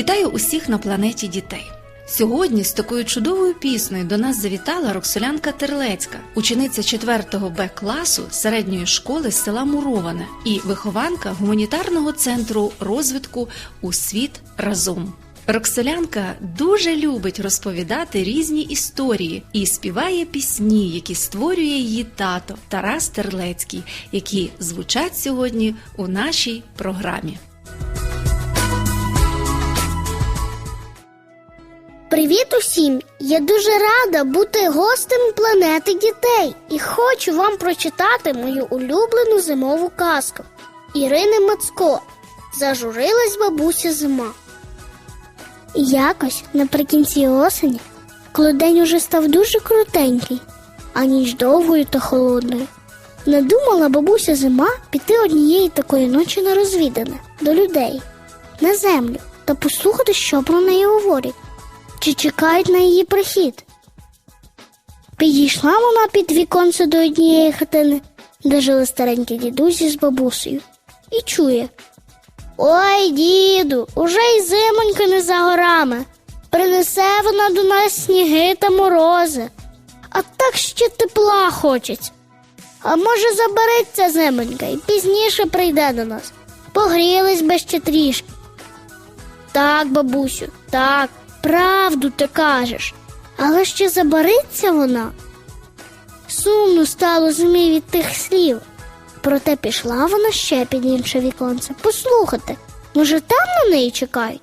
Вітаю усіх на планеті дітей. Сьогодні з такою чудовою піснею до нас завітала Роксолянка Терлецька, учениця 4 Б класу середньої школи села Муроване і вихованка гуманітарного центру розвитку у світ разом. Роксолянка дуже любить розповідати різні історії і співає пісні, які створює її тато Тарас Терлецький, які звучать сьогодні у нашій програмі. Привіт усім! Я дуже рада бути гостем планети дітей і хочу вам прочитати мою улюблену зимову казку Ірини Мацко. Зажурилась бабуся зима. Якось наприкінці осені, коли день уже став дуже крутенький, а ніч довгою та холодною, надумала бабуся зима піти однієї такої ночі на розвідане до людей на землю та послухати, що про неї говорять чи чекають на її прихід. Підійшла вона під віконце до однієї хатини, де жили старенькі дідусі з бабусею, і чує Ой, діду, уже й зимонька не за горами. Принесе вона до нас сніги та морози, а так ще тепла хочеться. А може, забереться зимонька і пізніше прийде до нас. Погрілись би ще трішки. Так, бабусю, так, правду ти кажеш, але ще забариться вона. Сумно стало змі від тих слів. Проте пішла вона ще під інше віконце послухати, може, там на неї чекають.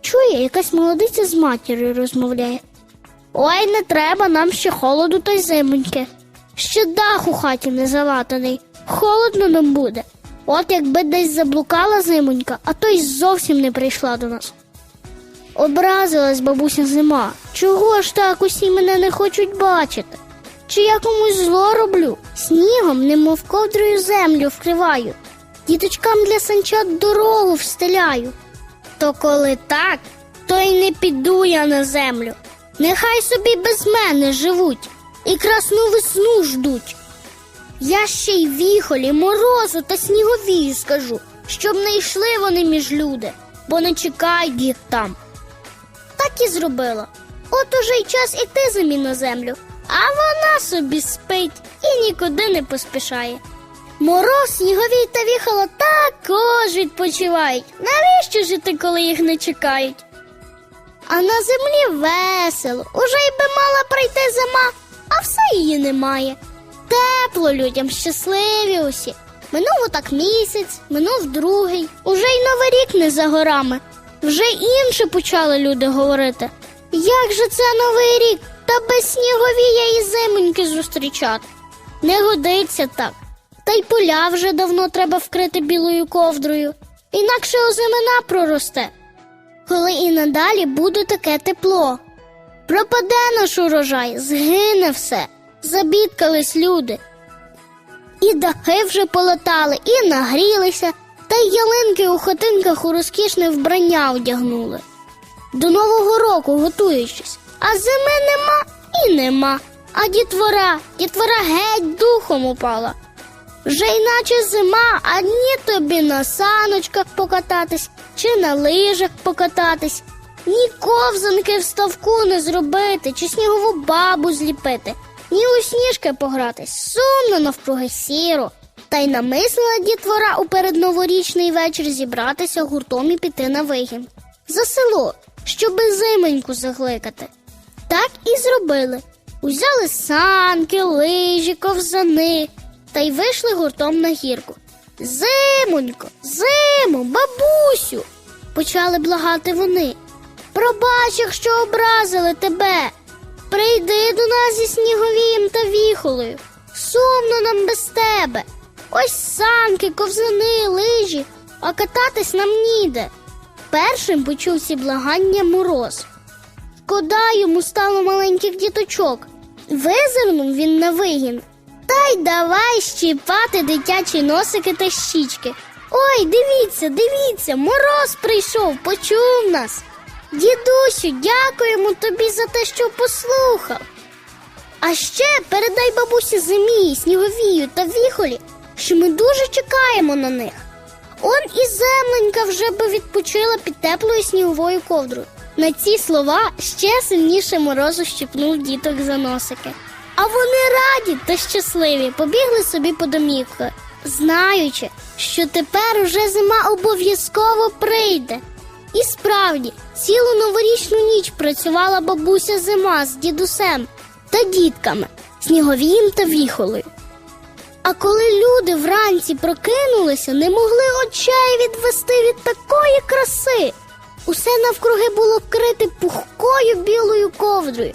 Чує, якась молодиця з матір'ю розмовляє. Ой, не треба, нам ще холоду та й зимоньки. Ще дах у хаті не залатаний, холодно нам буде. От якби десь заблукала зимонька, а то й зовсім не прийшла до нас. Образилась бабуся зима. Чого ж так усі мене не хочуть бачити? Чи я комусь зло роблю? Снігом, немов ковдрою землю вкриваю, діточкам для санчат дорогу встеляю. То коли так, то й не піду я на землю. Нехай собі без мене живуть і красну весну ждуть. Я ще й віхолі, морозу та сніговію скажу, щоб не йшли вони між люди, бо не чекають їх там. Так зробила. От уже й час іти зимі на землю, а вона собі спить і нікуди не поспішає. Мороз, сніговій та віхола також відпочивають. Навіщо жити, коли їх не чекають? А на землі весело, уже й би мала прийти зима, а все її немає. Тепло людям, щасливі усі. Минув отак місяць, минув другий, уже й новий рік не за горами. Вже інше почали люди говорити. Як же це новий рік та без сніговія і зимоньки зустрічати? Не годиться так. Та й поля вже давно треба вкрити білою ковдрою, інакше озимина проросте. Коли і надалі буде таке тепло. Пропаде наш урожай, згине все, забідкались люди. І дахи вже полатали, і нагрілися, та й ялинки у хатинках у розкішне вбрання одягнули. До Нового року готуючись, а зими нема і нема. А дітвора, дітвора геть духом упала. Вже іначе зима, а ні тобі на саночках покататись чи на лижах покататись, ні ковзанки в ставку не зробити, чи снігову бабу зліпити, ні у сніжки погратись, сумно навкруги сіро. Та й намислила дітвора у передноворічний вечір зібратися гуртом і піти на вигін. За село, щоби зимоньку закликати. Так і зробили. Узяли санки, лижі, ковзани та й вийшли гуртом на гірку. Зимонько, зимо, бабусю, почали благати вони. Пробач, якщо образили тебе. Прийди до нас зі сніговієм та віхолою. Сумно нам без тебе. Ось санки, ковзани, лижі, а кататись нам ніде. Першим почув ці благання мороз. Шкода йому стало маленьких діточок. Визирнув він на вигін. Та й давай щіпати дитячі носики та щічки. Ой, дивіться, дивіться, мороз прийшов, почув нас. Дідусю, дякуємо тобі за те, що послухав. А ще передай бабусі зимі, сніговію та віхолі, що ми дуже чекаємо на них. Он і земленька вже би відпочила під теплою сніговою ковдрою. На ці слова ще сильніше морозу щепнув діток за носики. А вони раді та щасливі побігли собі по домівках, знаючи, що тепер уже зима обов'язково прийде. І справді, цілу новорічну ніч працювала бабуся зима з дідусем та дітками, сніговієм та віхолою. А коли люди вранці прокинулися, не могли очей відвести від такої краси. Усе навкруги було вкрите пухкою білою ковдрою.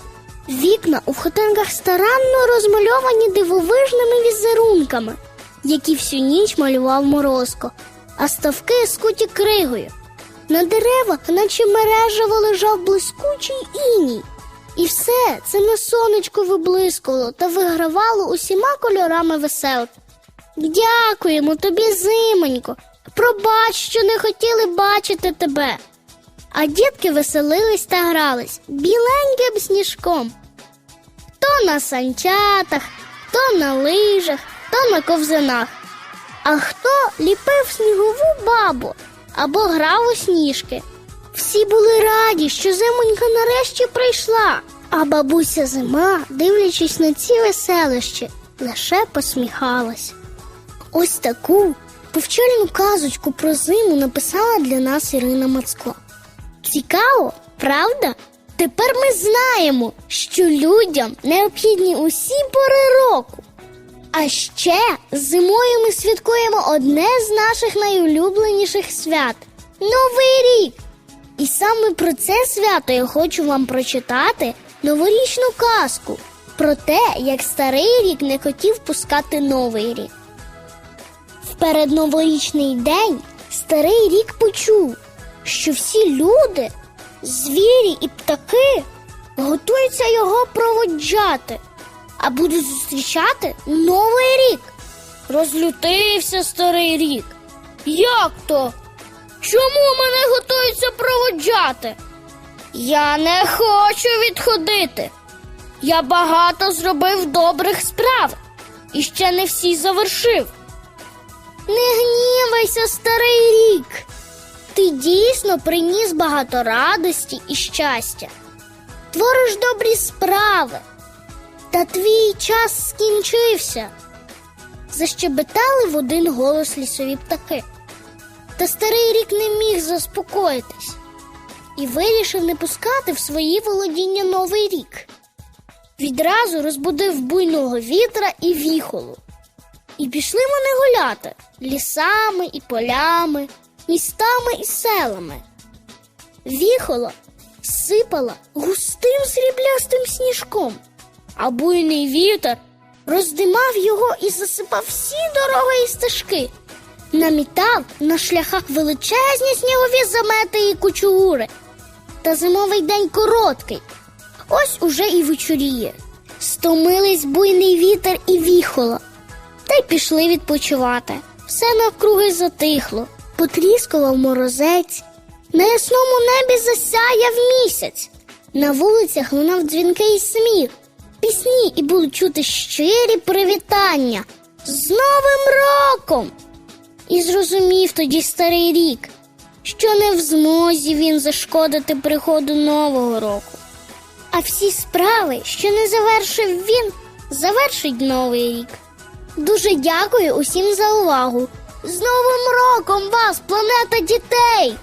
Вікна у хатинках старанно розмальовані дивовижними візерунками, які всю ніч малював морозко, а ставки скуті кригою. На деревах, наче мережево лежав блискучий іній. І все це на сонечку виблискувало та вигравало усіма кольорами веселки. Дякуємо тобі, зимонько. Пробач, що не хотіли бачити тебе. А дітки веселились та грались біленьким сніжком. То на санчатах, то на лижах, то на ковзанах. А хто ліпив снігову бабу або грав у сніжки. Всі були раді, що зимонька нарешті прийшла, а бабуся зима, дивлячись на ці веселищі, лише посміхалась. Ось таку повчальну казочку про зиму написала для нас Ірина Мацко. Цікаво, правда? Тепер ми знаємо, що людям необхідні усі пори року. А ще зимою ми святкуємо одне з наших найулюбленіших свят Новий рік. І саме про це свято я хочу вам прочитати новорічну казку про те, як старий рік не хотів пускати новий рік. В передноворічний день старий рік почув, що всі люди, звірі і птаки готуються його проводжати, а будуть зустрічати новий рік. Розлютився старий рік. Як то? Чому мене готуються проводжати? Я не хочу відходити. Я багато зробив добрих справ і ще не всі завершив. Не гнівайся, старий рік. Ти дійсно приніс багато радості і щастя. Твориш добрі справи. Та твій час скінчився. Защебетали в один голос лісові птахи. Та старий рік не міг заспокоїтись і вирішив не пускати в свої володіння новий рік. Відразу розбудив буйного вітра і віхолу. І пішли вони гуляти лісами і полями, містами і селами. Віхола сипала густим сріблястим сніжком, а буйний вітер роздимав його і засипав всі дороги і стежки намітав на шляхах величезні снігові замети і кучугури. Та зимовий день короткий. Ось уже і вечоріє. Стомились буйний вітер і віхола, та й пішли відпочивати. Все навкруги затихло, потріскував морозець. На ясному небі засяяв місяць. На вулицях лунав дзвінкий сміх, пісні і були чути щирі привітання. З Новим роком! І зрозумів тоді старий рік, що не в змозі він зашкодити приходу нового року. А всі справи, що не завершив він, завершить новий рік. Дуже дякую усім за увагу. З Новим роком вас, планета дітей!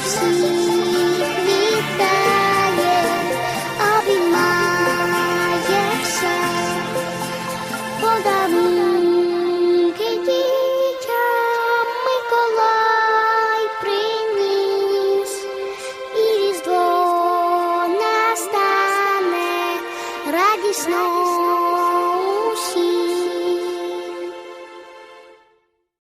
Texas.